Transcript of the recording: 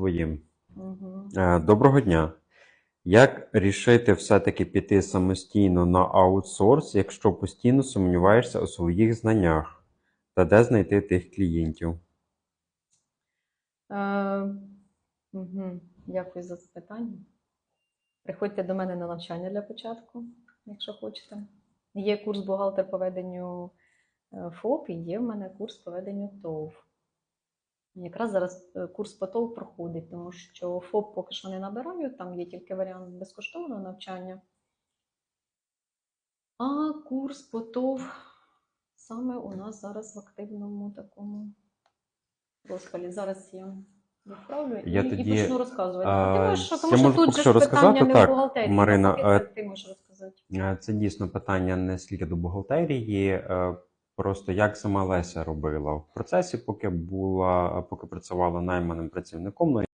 своїм. Угу. Е, Доброго дня. Як рішити все-таки піти самостійно на аутсорс, якщо постійно сумніваєшся у своїх знаннях? Та де знайти тих клієнтів? Е, угу. Дякую за запитання. Приходьте до мене на навчання для початку, якщо хочете. Є курс бухгалтер по веденню е, ФОП і є в мене курс по веденню ТОВ. Якраз зараз е, курс по проходить, тому що ФОП поки що не набираю, там є тільки варіант безкоштовного навчання. А курс по ТОВ саме у нас зараз в активному такому розпалі. Зараз я відправлю і, Я і тоді, почну розказувати. а, ти можеш, тому що тут же питання не так, в бухгалтерії. Марина, навпаки, е, ти можеш розказати. Е, Це дійсно питання не скільки до бухгалтерії, просто як сама Леся робила в процесі, поки була, поки працювала найманим працівником. Ну,